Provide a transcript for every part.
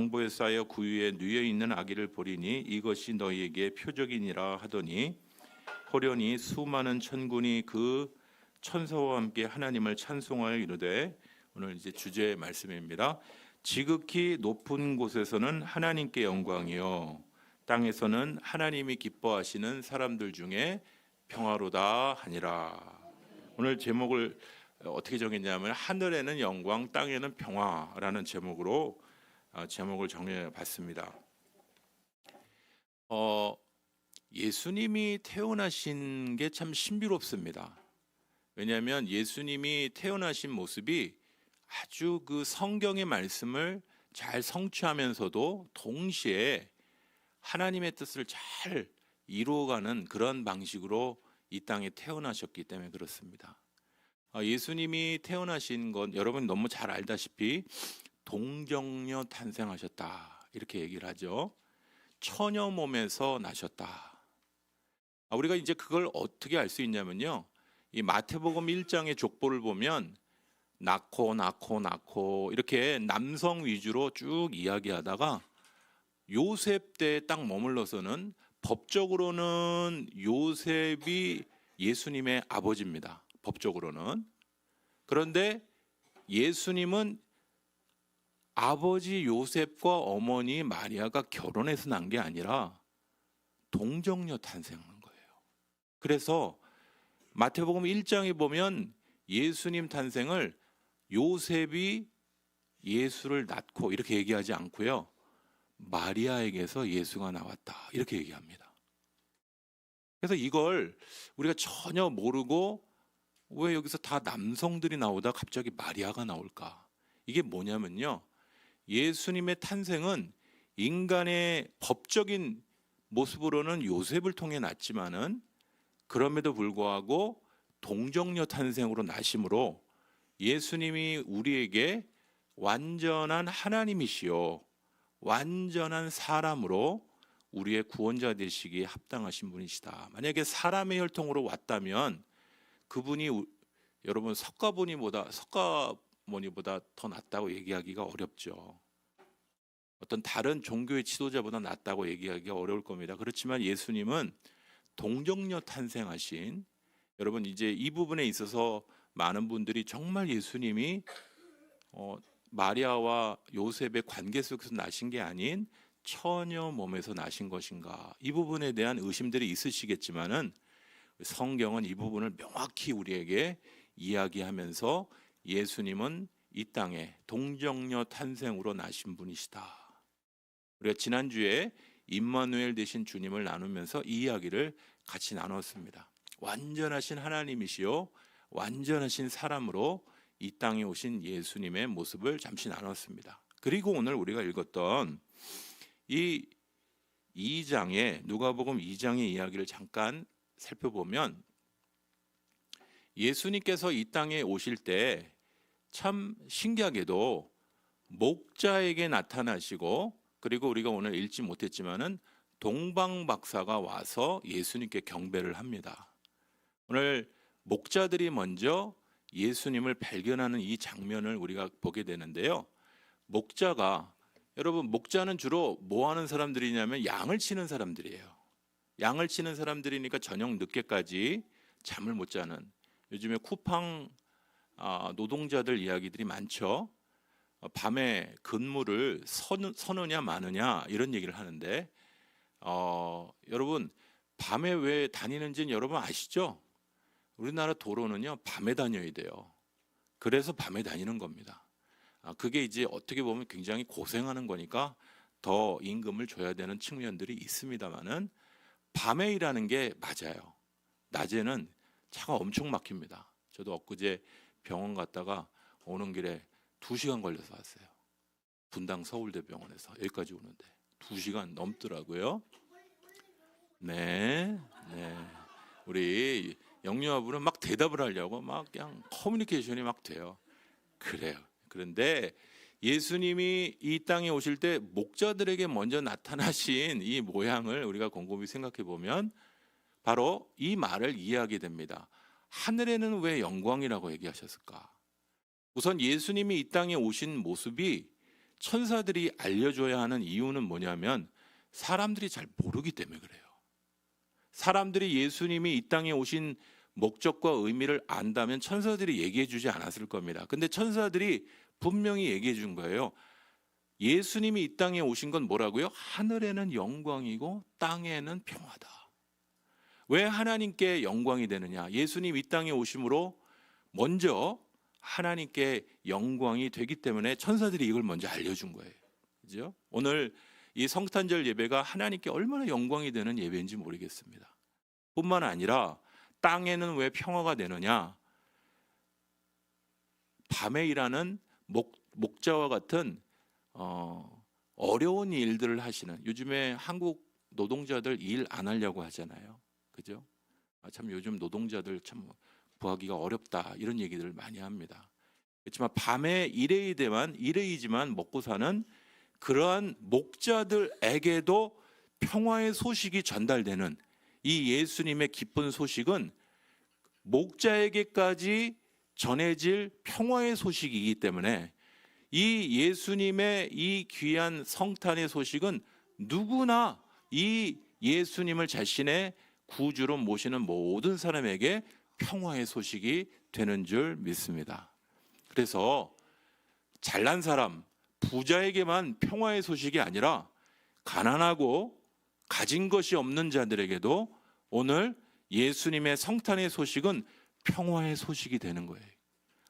장보에 쌓여 구유에 누여 있는 아기를 보리니 이것이 너희에게 표적이니라 하더니 호련히 수많은 천군이 그 천사와 함께 하나님을 찬송하여 이르되 오늘 이제 주제 말씀입니다. 지극히 높은 곳에서는 하나님께 영광이요 땅에서는 하나님이 기뻐하시는 사람들 중에 평화로다 하니라. 오늘 제목을 어떻게 정했냐면 하늘에는 영광, 땅에는 평화라는 제목으로 어, 제목을 정해봤습니다. 어, 예수님이 태어나신 게 참 신비롭습니다. 왜냐하면 예수님이 태어나신 모습이 아주 그 성경의 말씀을 잘 성취하면서도 동시에 하나님의 뜻을 잘 이루어가는 그런 방식으로 이 땅에 태어나셨기 때문에 그렇습니다. 아, 예수님이 태어나신 건 여러분 너무 잘 알다시피 동정녀 탄생하셨다 이렇게 얘기를 하죠. 처녀 몸에서 나셨다. 아, 우리가 이제 그걸 어떻게 알 수 있냐면요. 이 마태복음 1장의 족보를 보면 낳고 낳고 낳고 이렇게 남성 위주로 쭉 이야기하다가 요셉 때에 딱 머물러서는 법적으로는 요셉이 예수님의 아버지입니다. 법적으로는. 그런데 예수님은 아버지 요셉과 어머니 마리아가 결혼해서 난 게 아니라 동정녀 탄생한 거예요. 그래서 마태복음 1장에 보면 예수님 탄생을 요셉이 예수를 낳고 이렇게 얘기하지 않고요. 마리아에게서 예수가 나왔다. 이렇게 얘기합니다. 그래서 이걸 우리가 전혀 모르고 왜 여기서 다 남성들이 나오다 갑자기 마리아가 나올까? 이게 뭐냐면요. 예수님의 탄생은 인간의 법적인 모습으로는 요셉을 통해 났지만은 그럼에도 불구하고 동정녀 탄생으로 나심으로 예수님이 우리에게 완전한 하나님이시요 완전한 사람으로 우리의 구원자 되시기에 합당하신 분이시다. 만약에 사람의 혈통으로 왔다면 그분이 우- 여러분 석가모니보다 석가 모니보다 더 낫다고 얘기하기가 어렵죠. 어떤 다른 종교의 지도자보다 낫다고 얘기하기가 어려울 겁니다. 그렇지만 예수님은 동정녀 탄생하신 여러분 이제 이 부분에 있어서 많은 분들이 정말 예수님이 어, 마리아와 요셉의 관계 속에서 나신 게 아닌 처녀 몸에서 나신 것인가 이 부분에 대한 의심들이 있으시겠지만은 성경은 이 부분을 명확히 우리에게 이야기하면서 예수님은 이 땅에 동정녀 탄생으로 나신 분이시다. 우리가 지난주에 임마누엘 되신 주님을 나누면서 이 이야기를 같이 나눴습니다. 완전하신 하나님이시요 완전하신 사람으로 이 땅에 오신 예수님의 모습을 잠시 나눴습니다. 그리고 오늘 우리가 읽었던 이 2장의 누가복음 2장의 이야기를 잠깐 살펴보면 예수님께서 이 땅에 오실 때 참 신기하게도 목자에게 나타나시고 그리고 우리가 오늘 읽지 못했지만은 동방 박사가 와서 예수님께 경배를 합니다. 오늘 목자들이 먼저 예수님을 발견하는 이 장면을 우리가 보게 되는데요. 목자가 여러분 목자는 주로 뭐 하는 사람들이냐면 양을 치는 사람들이에요. 양을 치는 사람들이니까 저녁 늦게까지 잠을 못 자는 요즘에 쿠팡 아, 노동자들 이야기들이 많죠. 어, 밤에 근무를 선, 서느 냐 마느냐 이런 얘기를 하는데 어, 여러분 밤에 왜 다니는지는 여러분 아시죠? 우리나라 도로는요 밤에 다녀야 돼요. 그래서 밤에 다니는 겁니다. 아, 그게 이제 어떻게 보면 굉장히 고생하는 거니까 더 임금을 줘야 되는 측면들이 있습니다만은 밤에 일하는 게 맞아요. 낮에는 차가 엄청 막힙니다. 저도 엊그제 병원 갔다가 오는 길에 두 시간 걸려서 왔어요. 분당 서울대병원에서 여기까지 오는데 두 시간 넘더라고요. 네, 네. 우리 영유아부는 막 대답을 하려고 막 그냥 커뮤니케이션이 막 돼요. 그래요. 그런데 예수님이 이 땅에 오실 때 목자들에게 먼저 나타나신 이 모양을 우리가 곰곰이 생각해 보면 바로 이 말을 이해하게 됩니다. 하늘에는 왜 영광이라고 얘기하셨을까? 우선 예수님이 이 땅에 오신 모습이 천사들이 알려줘야 하는 이유는 뭐냐면 사람들이 잘 모르기 때문에 그래요. 사람들이 예수님이 이 땅에 오신 목적과 의미를 안다면 천사들이 얘기해 주지 않았을 겁니다. 근데 천사들이 분명히 얘기해 준 거예요. 예수님이 이 땅에 오신 건 뭐라고요? 하늘에는 영광이고 땅에는 평화다. 왜 하나님께 영광이 되느냐? 예수님 이 땅에 오심으로 먼저 하나님께 영광이 되기 때문에 천사들이 이걸 먼저 알려준 거예요. 그죠? 오늘 이 성탄절 예배가 하나님께 얼마나 영광이 되는 예배인지 모르겠습니다. 뿐만 아니라 땅에는 왜 평화가 되느냐? 밤에 일하는 목, 목자와 같은 어, 어려운 일들을 하시는 요즘에 한국 노동자들 일 안 하려고 하잖아요. 그죠? 아, 참 요즘 노동자들 참 구하기가 어렵다 이런 얘기들을 많이 합니다. 그렇지만 밤에 일해이지만 일해이지만 먹고 사는 그러한 목자들에게도 평화의 소식이 전달되는 이 예수님의 기쁜 소식은 목자에게까지 전해질 평화의 소식이기 때문에 이 예수님의 이 귀한 성탄의 소식은 누구나 이 예수님을 자신의 구주로 모시는 모든 사람에게 평화의 소식이 되는 줄 믿습니다. 그래서 잘난 사람, 부자에게만 평화의 소식이 아니라 가난하고 가진 것이 없는 자들에게도 오늘 예수님의 성탄의 소식은 평화의 소식이 되는 거예요.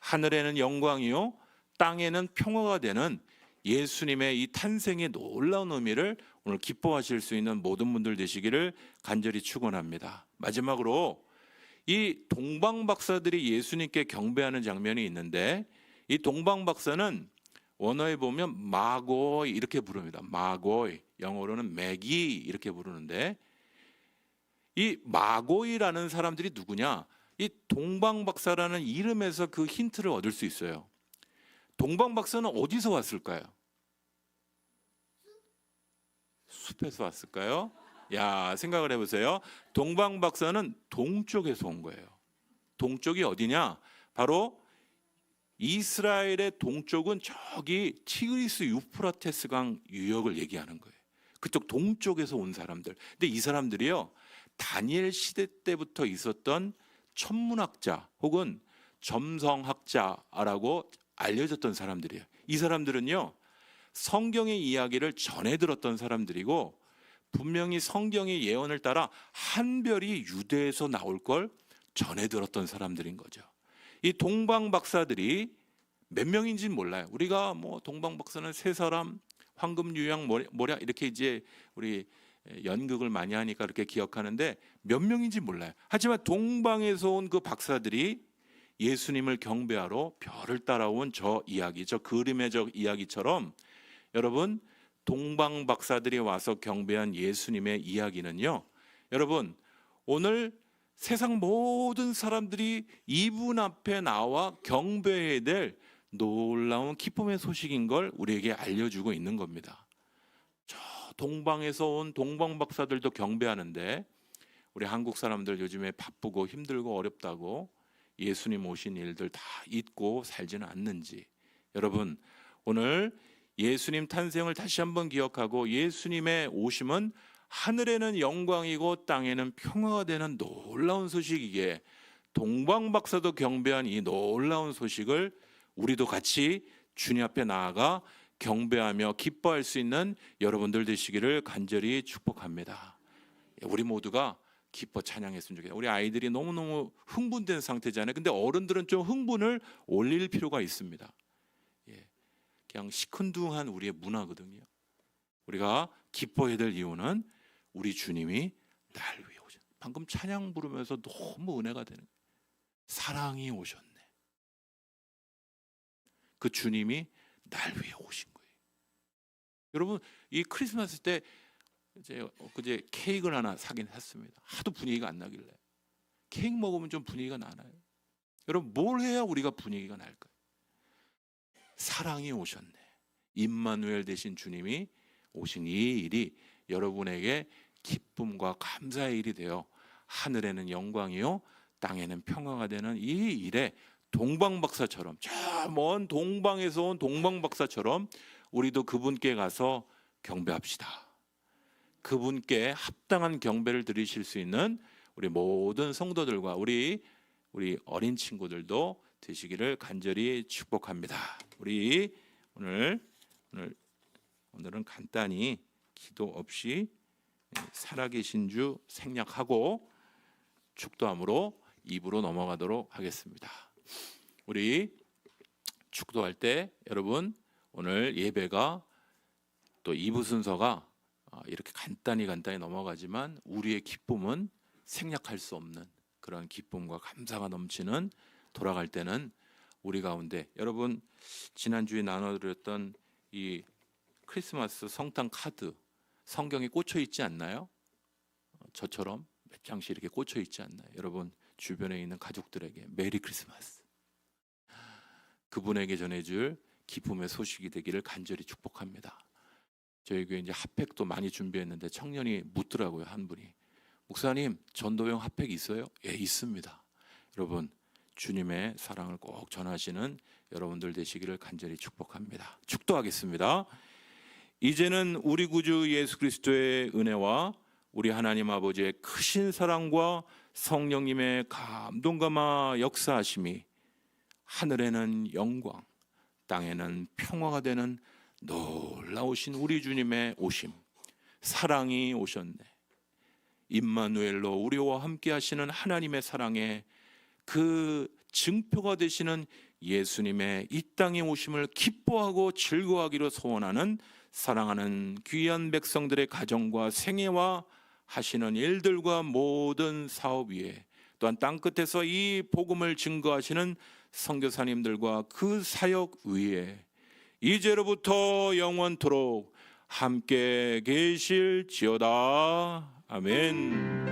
하늘에는 영광이요, 땅에는 평화가 되는 예수님의 이 탄생의 놀라운 의미를 오늘 기뻐하실 수 있는 모든 분들 되시기를 간절히 축원합니다. 마지막으로 이 동방 박사들이 예수님께 경배하는 장면이 있는데 이 동방 박사는 원어에 보면 마고이 이렇게 부릅니다. 마고이 영어로는 맥이 이렇게 부르는데 이 마고이라는 사람들이 누구냐? 이 동방 박사라는 이름에서 그 힌트를 얻을 수 있어요. 동방 박사는 어디서 왔을까요? 숲에서 왔을까요? 야, 생각을 해 보세요. 동방 박사는 동쪽에서 온 거예요. 동쪽이 어디냐? 바로 이스라엘의 동쪽은 저기 티그리스 유프라테스강 유역을 얘기하는 거예요. 그쪽 동쪽에서 온 사람들. 근데 이 사람들이요. 다니엘 시대 때부터 있었던 천문학자 혹은 점성학자라고 알려졌던 사람들이에요. 이 사람들은요. 성경의 이야기를 전해 들었던 사람들이고 분명히 성경의 예언을 따라 한 별이 유대에서 나올 걸 전해 들었던 사람들인 거죠. 이 동방 박사들이 몇 명인지는 몰라요. 우리가 뭐 동방 박사는 세 사람, 황금 유양 모략 이렇게 이제 우리 연극을 많이 하니까 그렇게 기억하는데 몇 명인지 몰라요. 하지만 동방에서 온 그 박사들이 예수님을 경배하러 별을 따라온 저 이야기, 저 그림의 저 이야기처럼 여러분 동방 박사들이 와서 경배한 예수님의 이야기는요. 여러분 오늘 세상 모든 사람들이 이분 앞에 나와 경배해야 될 놀라운 기쁨의 소식인 걸 우리에게 알려주고 있는 겁니다. 저 동방에서 온 동방 박사들도 경배하는데 우리 한국 사람들 요즘에 바쁘고 힘들고 어렵다고 예수님 오신 일들 다 잊고 살지는 않는지 여러분 오늘 예수님 탄생을 다시 한번 기억하고 예수님의 오심은 하늘에는 영광이고 땅에는 평화가 되는 놀라운 소식이기에 동방 박사도 경배한 이 놀라운 소식을 우리도 같이 주님 앞에 나아가 경배하며 기뻐할 수 있는 여러분들 되시기를 간절히 축복합니다. 우리 모두가 기뻐 찬양했으면 좋겠어요. 우리 아이들이 너무너무 흥분된 상태잖아요. 근데 어른들은 좀 흥분을 올릴 필요가 있습니다. 예. 그냥 시큰둥한 우리의 문화거든요. 우리가 기뻐해야 될 이유는 우리 주님이 날 위해 오셨. 방금 찬양 부르면서 너무 은혜가 되는. 사랑이 오셨네. 그 주님이 날 위해 오신 거예요. 여러분 이 크리스마스 때 이제 그제 케이크를 하나 사긴 했습니다. 하도 분위기가 안 나길래 케이크 먹으면 좀 분위기가 나나요? 여러분 뭘 해야 우리가 분위기가 날까요? 사랑이 오셨네. 임마누엘 되신 주님이 오신 이 일이 여러분에게 기쁨과 감사의 일이 되어 하늘에는 영광이요 땅에는 평화가 되는 이 일에 동방박사처럼 저 먼 동방에서 온 동방박사처럼 우리도 그분께 가서 경배합시다. 그분께 합당한 경배를 드리실 수 있는 우리 모든 성도들과 우리 우리 어린 친구들도 되시기를 간절히 축복합니다. 우리 오늘 오늘 오늘은 간단히 기도 없이 살아계신 주 생략하고 축도함으로 입으로 넘어가도록 하겠습니다. 우리 축도할 때 여러분 오늘 예배가 또 2부 순서가 아, 이렇게 간단히 간단히 넘어가지만 우리의 기쁨은 생략할 수 없는 그런 기쁨과 감사가 넘치는 돌아갈 때는 우리 가운데 여러분 지난주에 나눠드렸던 이 크리스마스 성탄 카드 성경에 꽂혀 있지 않나요? 어, 저처럼 몇 장씩 이렇게 꽂혀 있지 않나요? 여러분 주변에 있는 가족들에게 메리 크리스마스 그분에게 전해줄 기쁨의 소식이 되기를 간절히 축복합니다. 저희 교회 이제 핫팩도 많이 준비했는데 청년이 묻더라고요 한 분이 목사님 전도용 핫팩 있어요? 예 있습니다. 여러분 주님의 사랑을 꼭 전하시는 여러분들 되시기를 간절히 축복합니다. 축도하겠습니다. 이제는 우리 구주 예수 그리스도의 은혜와 우리 하나님 아버지의 크신 사랑과 성령님의 감동감화 역사하심이 하늘에는 영광, 땅에는 평화가 되는 놀라우신 우리 주님의 오심, 사랑이 오셨네. 임마누엘로 우리와 함께 하시는 하나님의 사랑에 그 증표가 되시는 예수님의 이 땅에 오심을 기뻐하고 즐거워하기로 소원하는 사랑하는 귀한 백성들의 가정과 생애와 하시는 일들과 모든 사업 위에 또한 땅 끝에서 이 복음을 증거하시는 선교사님들과 그 사역 위에 이제로부터 영원토록 함께 계실지어다 아멘.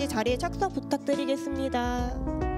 네, 자리에 착석 부탁드리겠습니다.